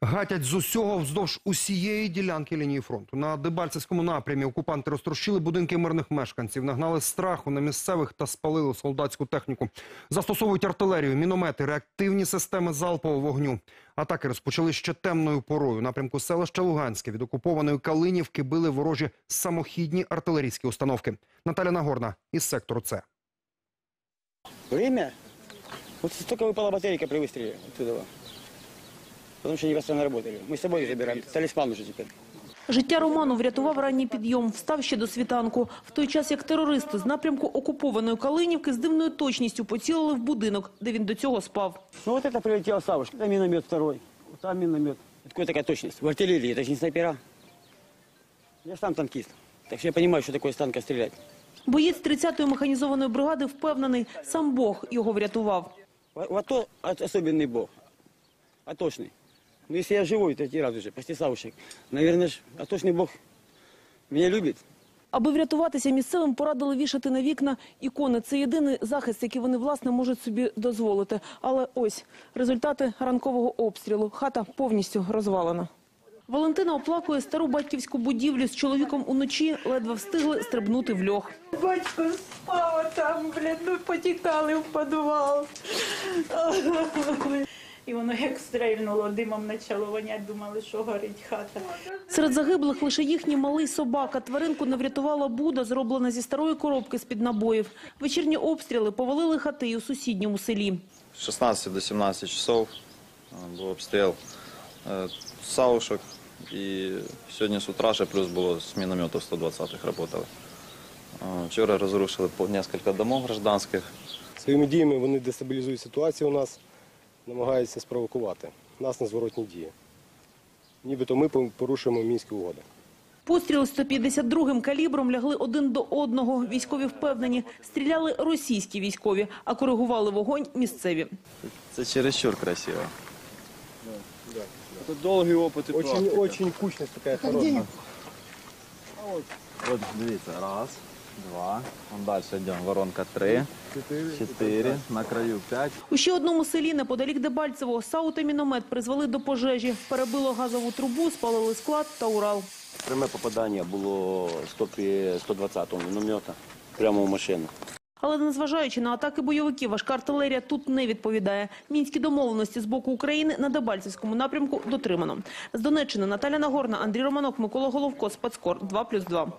Гатять з усього вздовж усієї ділянки лінії фронту. На Дебальцевському напрямі окупанти розтрощили будинки мирних мешканців, нагнали страху на місцевих та спалили солдатську техніку. Застосовують артилерію, міномети, реактивні системи залпового вогню. Атаки розпочали ще темною порою. Напрямку селища Луганське від окупованої Калинівки били ворожі самохідні артилерійські установки. Наталя Нагорна із сектору С. Время? Вот столько выпала батарейка при выстреле оттуда Потому что они постоянно работали. Мы с собой их забираем. Талисман уже теперь. Життя Роману врятував ранній підйом, встав ще до світанку. В той час, як терористи з напрямку окупованої Калинівки з дивною точністю поцілили в будинок, де він до цього спав. Ну вот это прилетел Савушка. Это миномет второй. Вот там миномет. Откуда такая точность? В артиллерии. Это же не снайпера. Я сам танкист. Так что я понимаю, что такое с танка стрелять. Боєць 30-ї механізованої бригади впевнений, сам Бог його врятував. В- Вот то от- особенный бог. Атошный. Ну если я живой, третий раз уже, почти Савушек. Наверное, ж атошный бог меня любит. Аби врятуватися місцевим, порадили вішати на вікна ікони. Це єдиний захист, який вони, власне, можуть собі дозволити. Але ось результати ранкового обстрілу. Хата повністю розвалена. Валентина оплакує стару батьківську будівлю з чоловіком уночі, ледве встигли стрибнути в льох. Батько спав там, блядь, ну потікали в підвал І воно як стрельнуло, димом почало вонять, думали, що горить хата. Серед загиблих лише їхній малий собака. Тваринку не врятувала Буда, зроблена зі старої коробки з-під набоїв. Вечірні обстріли повалили хати й у сусідньому селі. С 16 до 17 часов э, был обстрел э, саушек. И сегодня с утра же плюс было с минометов 120-х работало. Э, Вчера разрушили по- несколько домов гражданских. Своїми діями вони дестабілізують ситуацію у нас, намагаються спровокувати нас на зворотні дії. Нібито ми порушуємо мінські угоди. Постріли 152-м калібром лягли один до одного. Військові впевнені, стріляли російські військові, а коригували вогонь місцеві. Это чересчур красиво. Очень, очень кучність така хороша. Вот, дивіться, раз, два. Вон дальше идем. Воронка три, четыре, на краю пять. У ще одному селі неподалік Дебальцевого САУ та міномет призвели до пожежі. Перебило газову трубу, спалили склад та Урал. Пряме попадання було 120-го міномета прямо в машину. Але незважаючи на атаки бойовиків, важка артилерія тут не відповідає. Мінські домовленості з боку України на Дебальцевському напрямку дотримано. З Донеччини Наталя Нагорна, Андрій Романок, Микола Головко, Спецкор 2+,2.